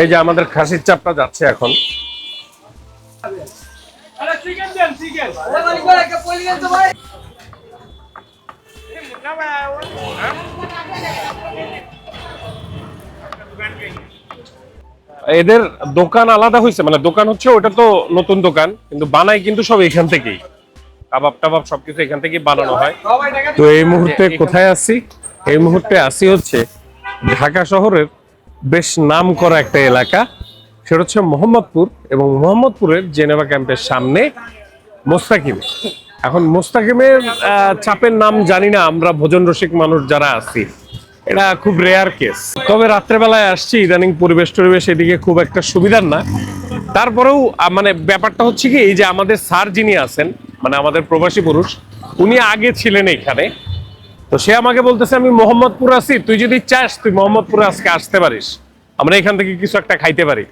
এই যে আমাদের খাসির চাপটা যাচ্ছে এখন। এদের দোকান আলাদা হয়েছে মানে দোকান হচ্ছে ওটা তো নতুন দোকান কিন্তু বানাই কিন্তু সব এখান থেকেই। কাবাব টাবাব সবকিছু এখান থেকেই বানানো হয়। তো এই মুহূর্তে কোথায় আছি? এই মুহূর্তে আসি হচ্ছে ঢাকা শহরের বেশ নাম করা একটা এলাকা। সেটা হচ্ছে মোহাম্মদপুর এবং মোহাম্মদপুরের জেনেভা ক্যাম্পের সামনে মোস্তাকিম। এখন মোস্তাকিমের চাপের নাম জানি না, আমরা ভোজন রসিক মানুষ যারা আছি, এটা খুব রেয়ার কেস তবে রাত্রেবেলায় আসছি, ইদানিং পরিবেশ টরিবেশ এদিকে খুব একটা সুবিধার না। তারপরেও মানে ব্যাপারটা হচ্ছে কি, এই যে আমাদের স্যার যিনি আছেন মানে আমাদের প্রবাসী পুরুষ, উনি আগে ছিলেন এখানে। তো সে আমাকে বলতেছে, আমি মোহাম্মদপুর আছি, তুই যদি চাস, তুই মোহাম্মদপুরে আজকে আসতে পারিস। আমরা এখান থেকে কিছু একটা খাইতে পারি।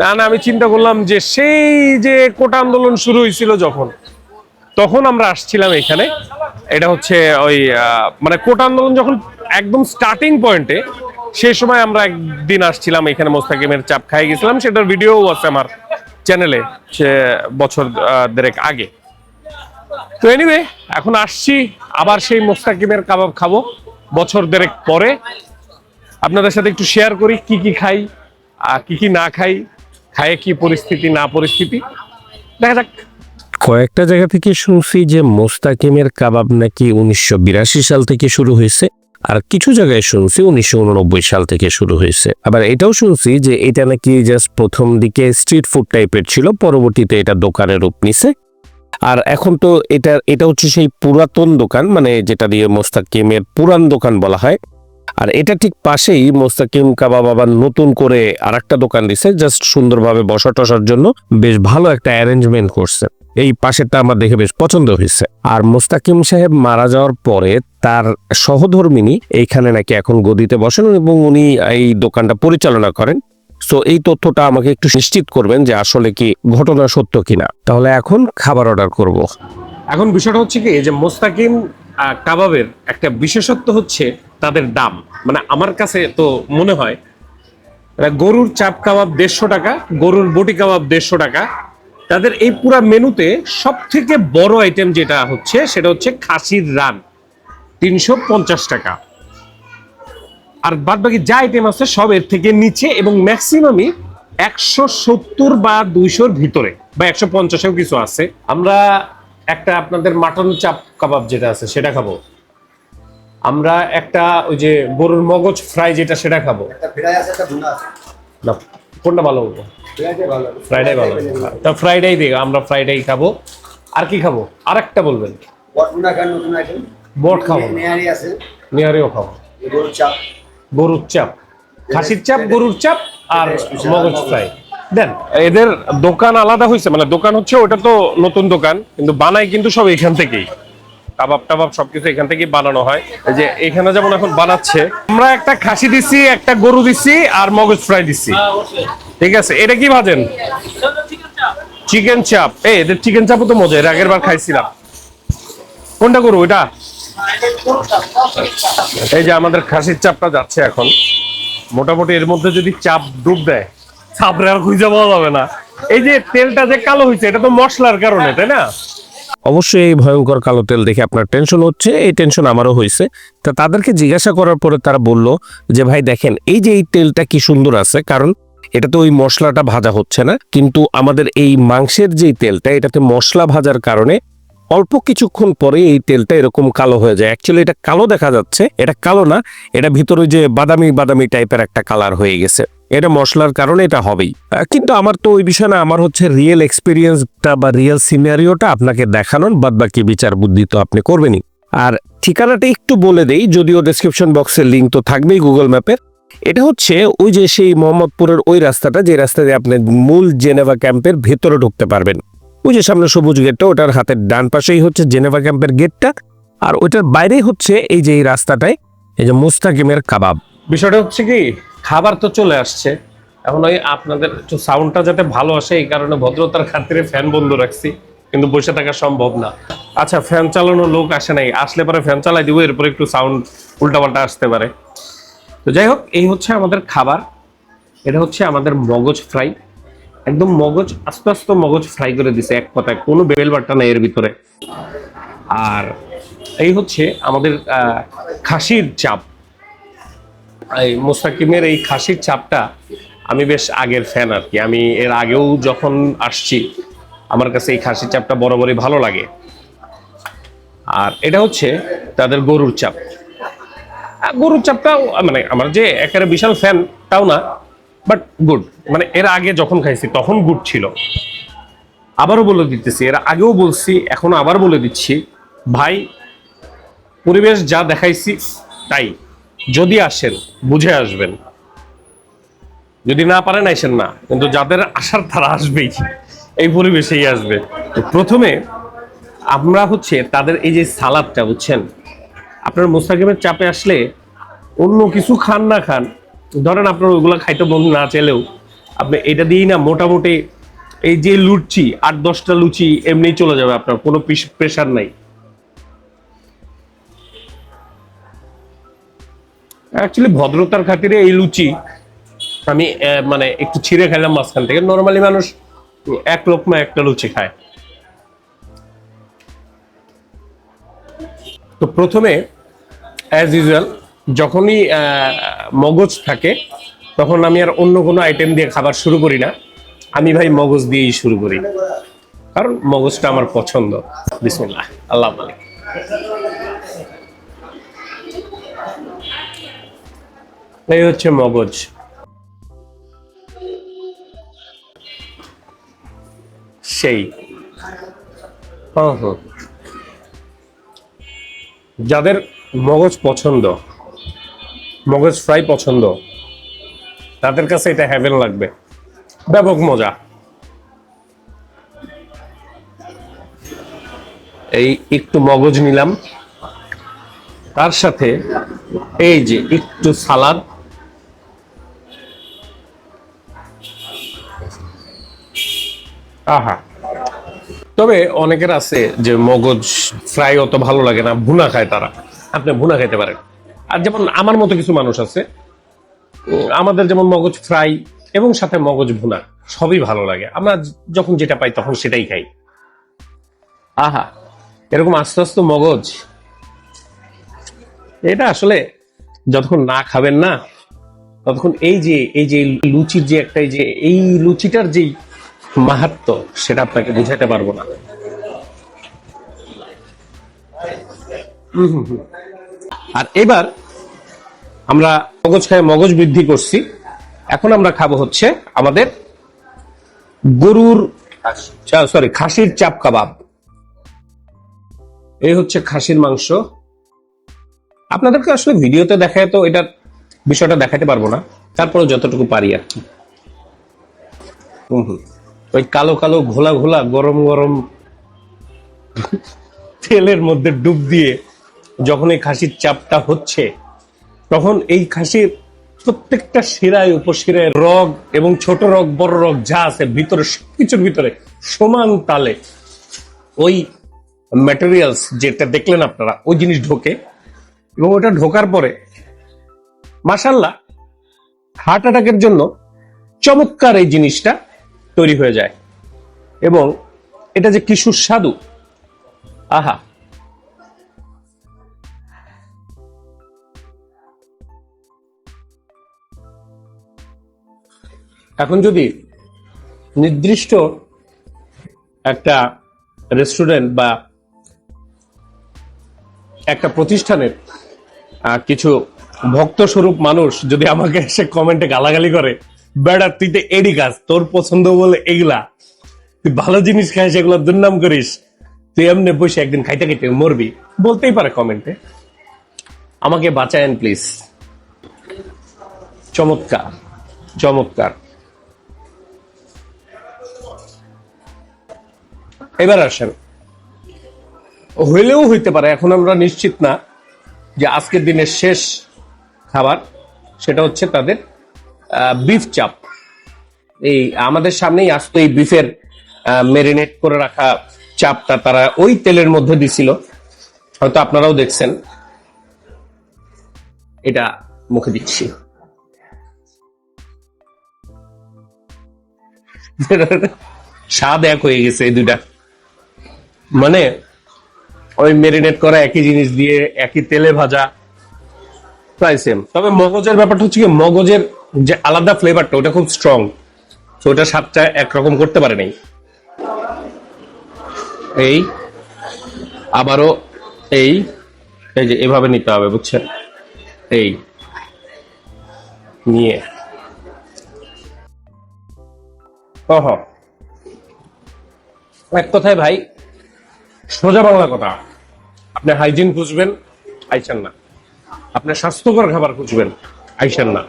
না না, আমি চিন্তা করলাম যে সেই যে কোটা আন্দোলন শুরু হয়েছিল যখন, তখন আমরা আসছিলাম এখানে। এটা হচ্ছে ওই মানে কোটা আন্দোলন যখন একদম স্টার্টিং পয়েন্টে সেই সময় আমরা একদিন আসছিলাম এখানে মোস্তাকিমের চাপ খাই গেছিলাম। সেটার ভিডিও আছে আমার চ্যানেলে সে বছর দেড়েক আগে। তো এনিওয়ে এখন আসছি, আবার সেই মোস্তাকিমের কাবাব খাব। বছর দেড়েক পরে আপনাদের সাথে একটু শেয়ার করি কি কি খাই, আর কি কি না খাই, খায়ে কি পরিস্থিতি, না পরিস্থিতি। দেখা যাক। কয়েকটা জায়গা থেকে শুনছি যে মোস্তাকিমের কাবাব নাকি উনিশশো বিরাশি সাল থেকে শুরু হয়েছে, আর কিছু জায়গায় শুনছি উনিশশো উননব্বই সাল থেকে শুরু হয়েছে। আবার এটাও শুনছি যে এটা নাকি জাস্ট প্রথম দিকে স্ট্রিট ফুড টাইপের ছিল, পরবর্তীতে এটা দোকানের রূপ নিছে। আর এখন তো এটা এটা হচ্ছে সেই পুরাতন দোকান মানে যেটা দিয়ে মোস্তাকিমের পুরান দোকান বলা হয়। আর এটা ঠিক পাশেই মোস্তাকিম কাবাব আবার নতুন করে আরেকটা দোকান দিছে জাস্ট সুন্দরভাবে বসা টসার জন্য বেশ ভালো একটা অ্যারেঞ্জমেন্ট করছে। এই পাশেরটা আমার দেখে বেশ পছন্দ হয়েছে। আর মোস্তাকিম সাহেব মারা যাওয়ার পরে তার সহধর্মিনী এইখানে নাকি এখন গদিতে বসেন এবং উনি এই দোকানটা পরিচালনা করেন। সো এই তথ্যটা আমাকে একটু নিশ্চিত করবেন যে আসলে কি ঘটনা সত্য কিনা। তাহলে এখন খাবার অর্ডার করব। এখন বিষয়টা হচ্ছে কি যে মোস্তাকিম কাবাবের একটা বিশেষত্ব হচ্ছে তাদের দাম। মানে আমার কাছে তো মনে হয় গরুর চাপ কাবাব দেড়শো টাকা, গরুর বটি কাবাব দেড়শো টাকা। তাদের এই পুরা মেনুতে সব থেকে বড় আইটেম যেটা হচ্ছে, সেটা হচ্ছে খাসির রান, তিনশো পঞ্চাশ টাকা। আর বাদ বাকি যা আইটেম আছে সব এর থেকে নিচে এবং ম্যাক্সিমামই একশো সত্তর বা দুইশোর ভিতরে, বা একশো পঞ্চাশেও কিছু আছে। আমরা একটা আপনাদের মাটন চাপ কাবাব যেটা আছে সেটা খাব। আমরা একটা ওই যে গরুর মগজ ফ্রাই যেটা সেটা খাব। না কোনটা ভালো হব। ফ্রাইডাই ভালো তা ফ্রাইডাই দিই আমরা ফ্রাইডাই খাব। আর কি খাব? আর একটা বলবেন। বট খাব। নিহারিও খাব। গরুর চাপ। গরুর চাপ। খাসির চাপ গরুর চাপ আর মগজ। ফ্রাই। দেন এদের দোকান আলাদা হয়েছে মানে দোকান হচ্ছে ওটা তো নতুন দোকান কিন্তু বানাই কিন্তু সব এখান থেকেই। কাবাব টাবাব সবকিছু এখান থেকেই বানানো হয়। এই যে এখানে যেমন এখন বানাচ্ছে আমরা একটা খাসি দিছি একটা গরু দিছি আর মগজ ফ্রাই দিছি। ঠিক আছে এটা কি ভাজেন? চিকেন চাপ। এই এদের চিকেন চাপও তো মজা এর আগের বার খাইছিলাম। কোনটা গরু এটা? এই যে আমাদের খাসির চাপটা যাচ্ছে এখন। মোটামুটি এর মধ্যে যদি চাপ ডুব দেয় চাপরে আর খুঁজে পাওয়া যাবে না। এই যে তেলটা যে কালো হয়েছে, এটা তো মশলার কারণে, তাই না? অবশ্যই এই ভয়ঙ্কর কালো তেল দেখে আপনার টেনশন হচ্ছে, এই টেনশন আমারও হয়েছে। তা তাদেরকে জিজ্ঞাসা করার পরে তারা বলল যে, ভাই, দেখেন, এই যে এই তেলটা কি সুন্দর আছে, কারণ এটা তো ওই মশলাটা ভাজা হচ্ছে না, কিন্তু আমাদের এই মাংসের যে তেলটা, এটাতে মশলা ভাজার কারণে অল্প কিছুক্ষণ পরে এই তেলটা এরকম কালো হয়ে যায়। অ্যাকচুয়ালি এটা কালো দেখা যাচ্ছে, এটা কালো না, এটা ভিতরে যে বাদামি বাদামি টাইপের একটা কালার হয়ে গেছে। এটা মশলার কারণে এটা হবেই। কিন্তু আমার তো ওই বিষয় না, আমার হচ্ছে রিয়েল এক্সপিরিয়েন্সটা বা রিয়েল সিনারিওটা আপনাকে দেখানোর বাদ বাকি বিচার বুদ্ধি তো আপনি করবেনই। আর ঠিকানাটা একটু বলে দেই, যদিও ডেসক্রিপশন বক্সের লিঙ্ক তো থাকবেই গুগল ম্যাপের এটা হচ্ছে ওই যে সেই মোহাম্মদপুরের ওই রাস্তাটা, যে রাস্তা দিয়ে আপনি মূল জেনেভা ক্যাম্পের ভেতরে ঢুকতে পারবেন। ওই যে সামনে সবুজ গেটটা ওটার হাতের ডান পাশেই হচ্ছে জেনেভা ক্যাম্পের গেটটা আর ওইটার বাইরেই হচ্ছে এই যে এই রাস্তাটায় এই যে মুস্তাকিমের কাবাব। বিষয়টা হচ্ছে কি খাবার তো চলে আসছে। এখন ওই আপনাদের একটু সাউন্ডটা যাতে ভালো আসে, এই কারণে ভদ্রতার খাতিরে ফ্যান বন্ধ রাখছি, কিন্তু বসে থাকা সম্ভব না। আচ্ছা ফ্যান চালানোর লোক আসে নাই, আসলে পরে ফ্যান চালাই দিব, এরপরে একটু সাউন্ড উল্টাপাল্টা আসতে পারে। তো যাই হোক, এই হচ্ছে আমাদের খাবার, এটা হচ্ছে আমাদের মগজ ফ্রাই একদম মগজ, আস্তে আস্তে মগজ ফ্রাই করে দিছে এক কথায়, কোনো বেল বাট্টা নাই এর ভিতরে। আর এই হচ্ছে আমাদের খাসির চাপ। এই মোস্তাকিমের এই খাসির চাপটা আমি বেশ আগের ফ্যান আর কি। আমি এর আগেও যখন আসছি, আমার কাছে এই খাসির চাপটা বরাবরই ভালো লাগে। আর এটা হচ্ছে তাদের গরুর চাপ। গরুর চাপটাও মানে আমার যে একেবারে বিশাল ফ্যান তাও না বাট গুড মানে এর আগে যখন খাইছি, তখন গুড ছিল। আবারও বলে দিতেছি, এর আগেও বলছি এখন আবার বলে দিচ্ছি, ভাই, পরিবেশ যা দেখাইছি, তাই। যদি আসেন, বুঝে আসবেন। যদি না পারেন, আইসেন না। কিন্তু যাদের আসার, তারা আসবেই। এই পরিবেশেই আসবে। তো প্রথমে আমরা হচ্ছে তাদের এই যে সালাদটা, বুঝছেন? আপনার মোস্তাকিমের চাপে আসলে অন্য কিছু খান না খান, ধরেন আপনার ওইগুলো খাইতে মন না চাইলেও, আপনি এটা দিয়েই না, মোটামুটি এই যে লুচি, আট দশটা লুচি এমনি চলে যাবে আপনার, কোনো প্রেশার নাই। অ্যাকচুয়ালি ভদ্রতার খাতিরে এই লুচি আমি মানে একটু ছিঁড়ে খেলাম মাঝখান থেকে। নর্মালি মানুষ এক লোকমা একটা লুচি খায়। তো প্রথমে অ্যাজ ইউজুয়াল যখনই মগজ থাকে, তখন আমি আর অন্য কোনো আইটেম দিয়ে খাবার শুরু করি না। আমি ভাই মগজ দিয়েই শুরু করি। কারণ মগজটা আমার পছন্দ। বিসমুল্লাহ। আল্লাহ মালিক। এই হচ্ছে মগজ। সেই। হ্যাঁ হ্যাঁ। যাদের মগজ পছন্দ, মগজ ফ্রাই পছন্দ, তাদের কাছে এটা হ্যাভেন লাগবে। ব্যাপক মজা। এই একটু মগজ নিলাম। তার সাথে এই যে একটু সালাদ। আহা। তবে অনেকের আছে যে মগজ ফ্রাই অত ভালো লাগে না, ভুনা খায় তারা। আপনি ভুনা খাইতে পারেন। আর যেমন আমার মতো কিছু মানুষ আছে, আমাদের যেমন মগজ ফ্রাই এবং সাথে মগজ ভুনা সবই ভালো লাগে। আমরা যখন যেটা পাই তখন সেটাই খাই। আহা, এরকম আস্তে আস্তে মগজ, এটা আসলে যতক্ষণ না খাবেন না, ততক্ষণ এই যে এই যে লুচির যে একটা, এই যে, এই লুচিটার যেই মাহাত্ম, সেটা আপনাকে বুঝাতে পারব না। আর এবার আমরা মগজ খায় মগজ বৃদ্ধি করছি। এখন আমরা খাব হচ্ছে আমাদের গরুর সরি খাসির চাপ কাবাব। এই হচ্ছে খাসির মাংস। আপনাদেরকে আসলে ভিডিওতে দেখায় তো এটার বিষয়টা দেখাতে পারব না। তারপরে যতটুকু পারি আর কি। হুম হুম। ওই কালো কালো ঘোলা ঘোলা গরম গরম তেলের মধ্যে ডুব দিয়ে যখন এই খাসির চাপটা হচ্ছে, তখন এই খাসির প্রত্যেকটা শিরায়, উপশিরায় রগ এবং ছোট রগ, বড় রগ যা আছে, ভিতরে সবকিছুর ভিতরে সমান তালে ওই ম্যাটেরিয়ালস যেটা দেখলেন আপনারা, ওই জিনিস ঢোকে এবং ওটা ঢোকার পরে মাসাল্লাহ হার্ট অ্যাটাকের জন্য চমৎকার এই জিনিসটা তৈরি হয়ে যায়। এবং এটা যে কি সুস্বাদু। আহা। এখন যদি নির্দিষ্ট একটা রেস্টুরেন্ট বা একটা প্রতিষ্ঠানের কিছু ভক্ত স্বরূপ মানুষ যদি আমাকে এসে কমেন্টে গালাগালি করে বেড়া, তুই তো এডি কাজ, তোর পছন্দ বলে এগুলা। তুই ভালো জিনিস খাই সেগুলো দুর্নাম করিস। তুই এমনি বসে একদিন খাইতে খাইতে মরবি। বলতেই পারে কমেন্টে। আমাকে বাঁচায়েন প্লিজ চমৎকার চমৎকার। এবার আসেন। হইলেও হইতে পারে, এখন আমরা নিশ্চিত না যে আজকের দিনের শেষ খাবার, সেটা হচ্ছে তাদের বিফ চাপ এই আমাদের সামনেই আসতো এই বিফের মেরিনেট করে রাখা চাপটা তারা ওই তেলের মধ্যে দিছিল। হয়তো আপনারাও দেখছেন। এটা মুখে দিচ্ছি। স্বাদ এক হয়ে গেছে এই দুইটা। মানে ওই মেরিনেট করা একই জিনিস দিয়ে একই তেলে ভাজা, প্রায় সেম তবে মগজের ব্যাপারটা হচ্ছে কি, মগজের যে আলাদা ফ্লেভারটা ওটা খুব স্ট্রং তো ওটা স্বাদটা একরকম করতে পারে নাই। এই, আবারও এই এই যে এভাবে নিতে হবে, বুঝছেন? এই, নিয়ে। ওহ এক কথায় ভাই, সোজা বাংলা কথা। আপনি হাইজিন খুঁজবেন, আইসেন না। আপনি স্বাস্থ্যকর খাবার খুঁজবেন, আইসেন না।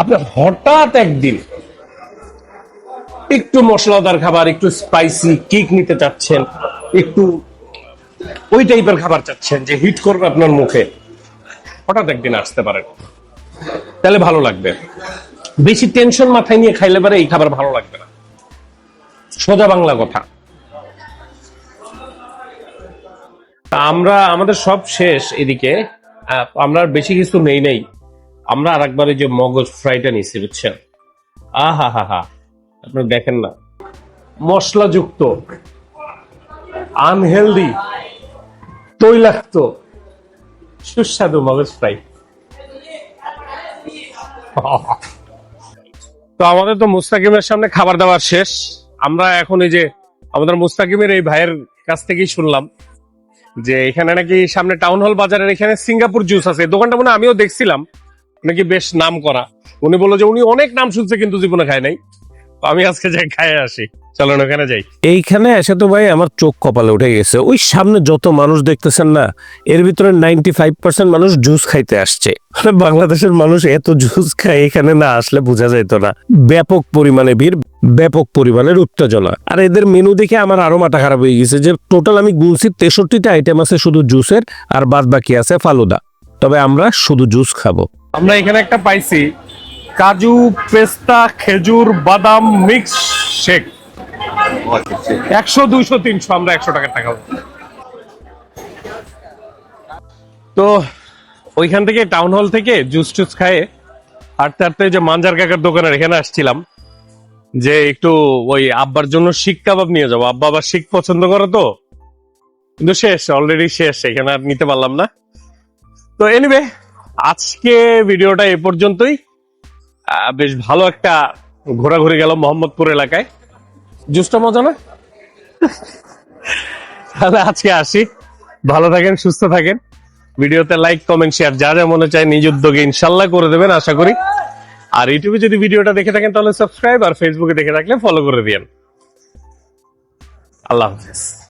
আপনি হঠাৎ একদিন একটু মশলাদার খাবার, একটু স্পাইসি কেক নিতে চাচ্ছেন, একটু ওই টাইপের খাবার চাচ্ছেন যে হিট করবে আপনার মুখে, হঠাৎ একদিন আসতে পারেন। তাহলে ভালো লাগবে। বেশি টেনশন মাথায় নিয়ে খাইলে পারে এই খাবার ভালো লাগবে না। সোজা বাংলা কথা। আমরা, আমাদের সব শেষ এদিকে। আমরা বেশি কিছু নেই নেই। আমরা আর একবার এই যে মগজ ফ্রাইটা নিছি বুঝছেন? আহা হা হা আপনি দেখেন না। মশলাযুক্ত আনহেলদি তৈলাক্ত, সুস্বাদু মগজ ফ্রাই। তো আমাদের তো মুস্তাকিমের সামনে খাবার দাবার শেষ। আমরা এখন এই যে, আমাদের মুস্তাকিমের এই ভাইয়ের কাছ থেকেই শুনলাম যে এখানে নাকি সামনে টাউন হল বাজারের এখানে সিঙ্গাপুর জুস আছে। দোকানটা মনে আমিও দেখছিলাম। নাকি বেশ নাম করা। উনি বলল যে উনি অনেক নাম শুনছে কিন্তু জীবনে খায় নাই। আমি আজকে যাই, খায় আসি। চলেন, ওখানে যাই। এইখানে এসে তো ভাই আমার চোখ কপালে উঠে গেছে। ওই সামনে যত মানুষ দেখতেছেন না, এর ভিতরে নাইনটি ফাইভ পার্সেন্ট মানুষ জুস খাইতে আসছে। মানে বাংলাদেশের মানুষ এত জুস খায়, এখানে না আসলে বোঝা যাইতো না। ব্যাপক পরিমাণে ভিড়, ব্যাপক পরিমাণের উত্তেজনা। আর এদের মেনু দেখে আমার আরও মাথা খারাপ হয়ে গেছে যে টোটাল আমি গুনছি তেষট্টিটা আইটেম আছে শুধু জুসের আর বাদ বাকি আছে ফালুদা। তবে আমরা শুধু জুস খাব। আমরা এখানে একটা পাইছি কাজু, পেস্তা, খেজুর, বাদাম, মিক্স শেক। একশো, দুইশো, তিনশো, আমরা একশো টাকার টাকা তো ওইখান থেকে টাউন হল থেকে জুস টুস খায়ে হাঁটতে হাঁটতে যে মাঞ্জার কাকার দোকানের এখানে আসছিলাম, যে একটু ওই আব্বার জন্য শিক কাবাব নিয়ে যাব। আব্বা আবার শিক পছন্দ করে তো, কিন্তু শেষ অলরেডি শেষ, এখানে আর নিতে পারলাম না। তো এনিওয়ে আজকে ভিডিওটা এ পর্যন্তই। বেশ ভালো একটা ঘোরাঘুরি গেল মোহাম্মদপুর এলাকায়। জুসটা মজা না? তাহলে আজকে আসি। ভালো থাকেন, সুস্থ থাকেন। ভিডিওতে লাইক কমেন্ট শেয়ার যা যা মনে চায় নিজ উদ্যোগে ইনশাল্লাহ করে দেবেন, আশা করি। আর ইউটিউবে যদি ভিডিওটা দেখে থাকেন, তাহলে সাবস্ক্রাইব আর ফেসবুকে দেখে থাকলে ফলো করে দিয়েন। আল্লাহ হাফিজ।